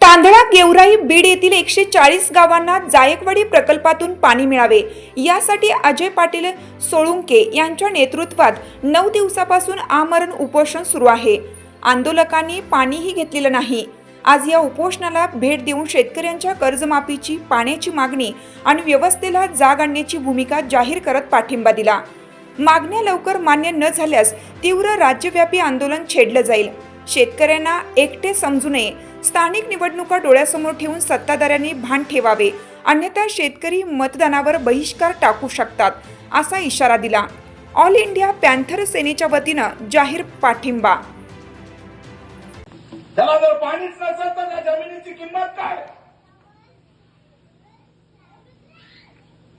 तांदळा गेवराई बीड येथील एकशे चाळीस गावांना जायकवाडी प्रकल्पातून पाणी मिळावे. यासाठी अजय पाटील सोळुंके यांच्या नेतृत्वात नऊ दिवसापासून आमरण उपोषण सुरू आहे. आंदोलकांनी पाणीही घेतलेलं नाही. आज या उपोषणाला भेट देऊन शेतकऱ्यांच्या कर्जमाफीची पाण्याची मागणी आणि व्यवस्थेला जाग आणण्याची भूमिका जाहीर करत पाठिंबा दिला. मागण्या लवकर मान्य न झाल्यास तीव्र राज्यव्यापी आंदोलन छेडलं जाईल. शेतकऱ्यांना एकटे समजू नये. स्थानिक निवडणुका डोळ्यासमोर ठेवून सत्ताधाऱ्यांनी भान ठेवावे. अन्यथा शेतकरी मतदानावर बहिष्कार टाकू शकतात असा इशारा दिला. ऑल इंडिया पॅन्थर सेनेच्या वतीनं जाहीर पाठिंबा त्याला जर पाणीच नसेल तर त्या जमिनीची किंमत काय?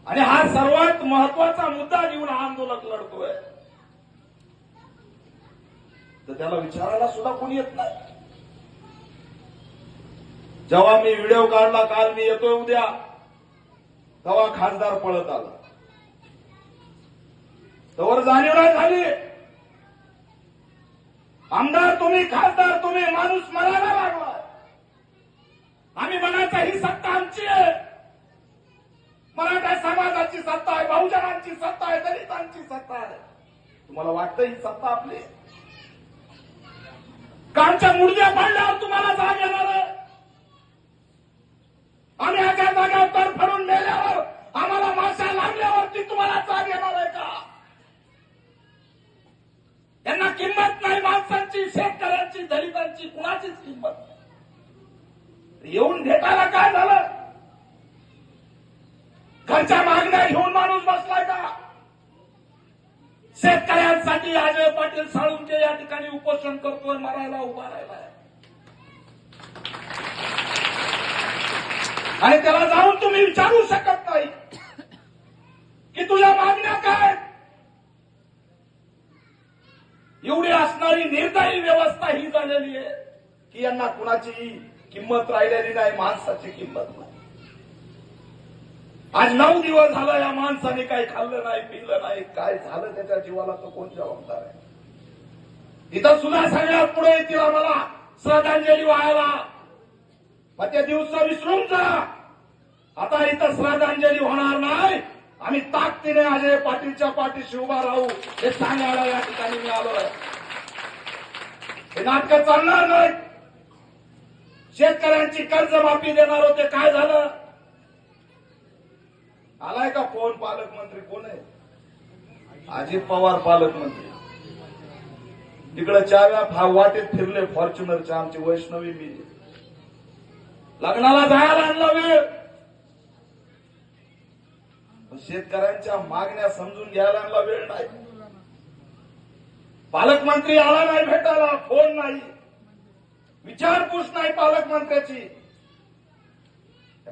आणि हा सर्वात महत्त्वाचा मुद्दा घेऊन हा आंदोलक लढतोय. तर त्याला विचारायला सुद्धा कोणी येत नाही. जेव्हा मी व्हिडिओ काढला काल मी येतोय उद्या तेव्हा खासदार पळत आला. तवर जाणीव नाही झाली. आमदार तुम्ही खासदार तुम्ही माणूस मरायला लागला. आम्ही म्हणायचं ही सत्ता आमची आहे. मराठा समाजाची सत्ता आहे बहुजनांची सत्ता आहे दलितांची सत्ता आहे. तुम्हाला वाटतं ही सत्ता आपली कामच्या मुडद्या पाडल्यावर तुम्हाला जाग येणार आहे आम्ही एका जाग्यावर तर फरून मेल्यावर आम्हाला माशा लागल्यावरती तुम्हाला जाग येणार आहे का त्यांना किंमत नाही माणसांची शेतकऱ्यांची दलितांची कुणाचीच किंमत येऊन भेटायला काय झालं? घरच्या मागण्या घेऊन माणूस बसलाय का? शेतकऱ्यांसाठी अजय पाटील साळुंके या ठिकाणी उपोषण करतोय मरायला उभा राहिलाय. आणि त्याला जाऊन तुम्ही विचारू शकत नाही की तुझ्या मागण्या काय एवढी असणारी निर्दयी व्यवस्था ही झालेली आहे की यांना कुणाची किंमत राहिलेली नाही माणसाची किंमत नाही. आज नऊ दिवस झाला या माणसाने काही खाल्लं नाही पिलं नाही काय झालं त्याच्या जीवाला तो कोण जबाबदार आहे? इथं सुद्धा सगळ्यात पुढे येतील आम्हाला. श्रद्धांजली व्हायला. मग त्या दिवस विसरून जा. आता इथं श्रद्धांजली होणार नाही. आम्ही ताकदीने अजय पाटीलच्या पाठीशी उभा राहू हे सांगायला या ठिकाणी मी आलोय. हे नाटकं चालणार नाही. शेतकऱ्यांची कर्जमाफी देणार होते. काय झालं? आलाय का कोण पालकमंत्री? कोण आहे? अजित पवार पालकमंत्री. तिकडे चाव्या फा वाटेत फिरले फॉर्च्युनरच्या आमची वैष्णवी मी. लग्नाला जायला आणला वेळ. शेतकऱ्यांच्या मागण्या समजून घ्यायला वेळ नाही. पालकमंत्री आला नाही भेटायला फोन नाही. विचारपूस नाही पालकमंत्र्याची.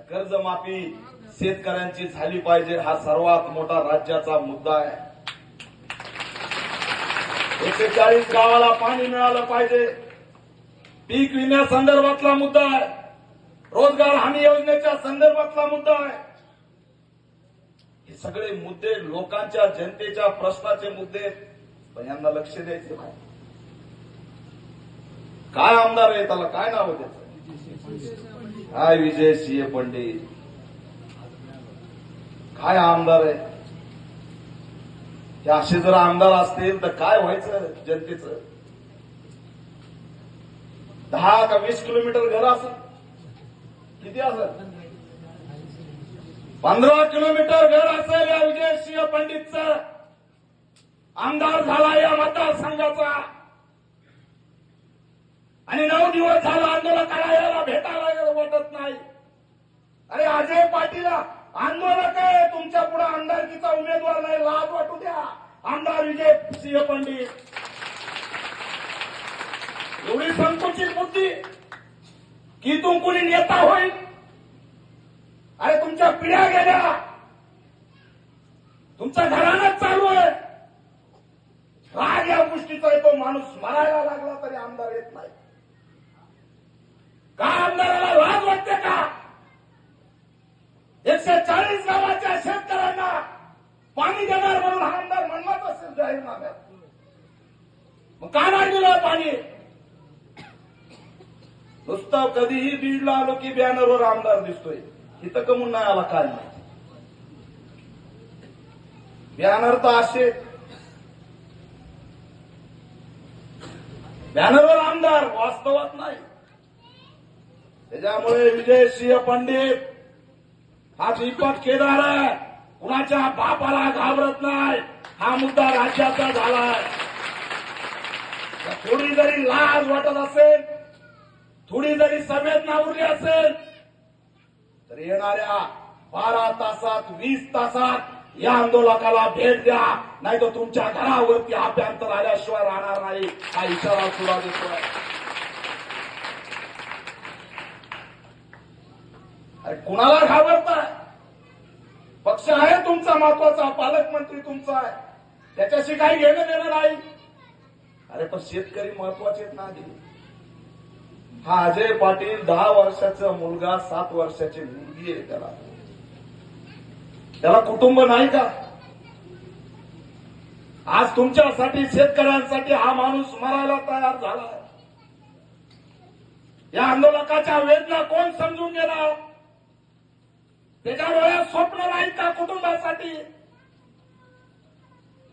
कर्जमाफी शेतकऱ्यांची झाली पाहिजे हा सर्वात मोठा राज्याचा मुद्दा आहे. एकशे चाळीस गावाला पाणी मिळालं पाहिजे. पीक विम्यासंदर्भातला मुद्दा आहे. रोजगार हमी योजनेच्या संदर्भातला मुद्दा आहे. सगळे मुद्दे लोकांच्या जनतेच्या प्रश्नाचे मुद्दे. पण यांना लक्ष द्यायचे काय? काय आमदार आहे त्याला? काय नाव आहे त्याचं? काय विजय सिंह पंडित? काय आमदार आहे? हे असे जर आमदार असतील तर काय व्हायचं जनतेचं? दहा का वीस किलोमीटर घर असत किती असत पंधरा किलोमीटर घर असेल या विजयसिंह पंडितचं आमदार झाला या मतदारसंघाचा. आणि नऊ दिवस झाला आंदोलकाला याला भेटायला वाटत नाही. अरे अजय पाटील आंदोलक आहे. तुमच्यापुढे आमदारकीचा उमेदवार नाही. लाज वाटू द्या. आमदार विजय सिंह पंडित. एवढी संकुचित बुद्धी की तुम कुणी नेता होईल? अरे तुमच्या पिढ्या गेल्या. तुमचा घराणंच चालू आहे. राग या गोष्टीचा येतो माणूस मरायला लागला तरी आमदार येत नाही. का आमदाराला लाज वाटते का? एकशे चाळीस गावाच्या शेतकऱ्यांना पाणी देणार म्हणून हा आमदार म्हणलाच असेल जाहीरनाम्यात. मग का नाही दिलं पाणी? नुसतं कधीही बीडला आलो की बॅनरवर आमदार दिसतोय. इथं कमून नाही आला काय नाही बॅनर तर असे बॅनरवर आमदार वास्तवात नाही त्याच्यामुळे विजय सिंह पंडित हा दीपक केदार आहे कुणाच्या बापाला घाबरत नाही हा मुद्दा राज्याचा झालाय थोडी जरी लाज वाटत असेल थोडी जरी संवेदना उरली असेल तर येणाऱ्या बारा तासात वीस तासात या आंदोलकाला भेट द्या. नाही तर तुमच्या घरावरती अभ्यंतर आल्याशिवाय राहणार नाही. हा इशारा सुद्धा देतोय. अरे कुणाला घाबरताय? पक्ष आहे तुमचा महत्त्वाचा पालकमंत्री तुमचा आहे. त्याच्याशी काही घेणं देणं नाही. अरे पण शेतकरी महत्त्वाचे ना हा अजय पाटील दहा वर्षाचा मुलगा सात वर्षाची मुलगी आहे त्याला. त्याला कुटुंब नाही का? आज तुमच्यासाठी शेतकऱ्यांसाठी हा माणूस मरायला तयार झाला या आंदोलकाच्या वेदना कोण समजून घेणार? त्याच्या डोळ्यात स्वप्न नाही का कुटुंबासाठी?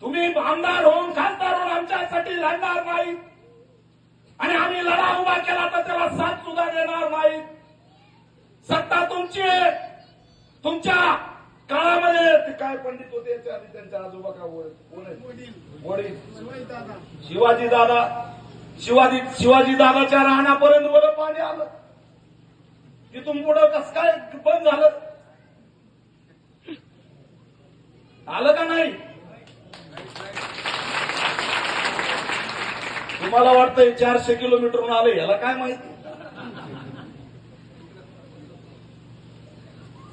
तुम्ही आमदार होऊन खासदार होऊन आमच्यासाठी लढणार नाही आणि आम्ही लढा उभा केला तर त्याला साथ सुद्धा देणार नाही. सत्ता तुमची आहे. तुमच्या काळामध्ये ते काय पंडित होते आधी त्यांच्या आजोबा का वर- कोण आहे? वडील. शिवाजी दादा. शिवाजी शिवाजी दादाच्या राहण्यापर्यंत वर पाणी आलं. तिथून पुढं कस काय बंद झालं? आलं का नाही? तुम्हाला वाटतंय चारशे किलोमीटरहून आले याला काय माहिती?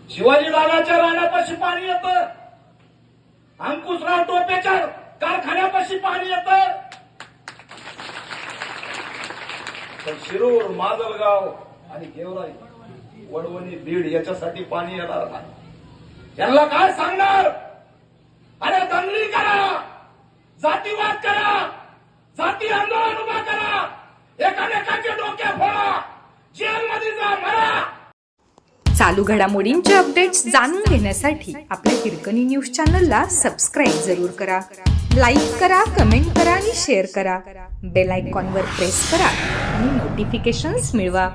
शिवाजी दादाच्या रानापाशी पाणी येत. अंकुशराव टोपेच्या कारखान्यापाशी पाणी येत. तर शिरूर माजलगाव आणि गेवराई वडवणी बीड याच्यासाठी पाणी येणार नाही. यांना काय सांगणार? अरे दंगली करा जातीवाद करा. जाती आंदोलन उभा करा. एकामेकाचे डोके फोडा. जेलमध्ये जा मरा. चालू घडामोडींचे अपडेट्स जाणून घेण्यासाठी आपल्या हिरकणी न्यूज चॅनलला सबस्क्राईब जरूर करा. लाईक करा कमेंट करा आणि शेअर करा. बेल आयकॉनवर प्रेस करा आणि नोटिफिकेशन्स मिळवा.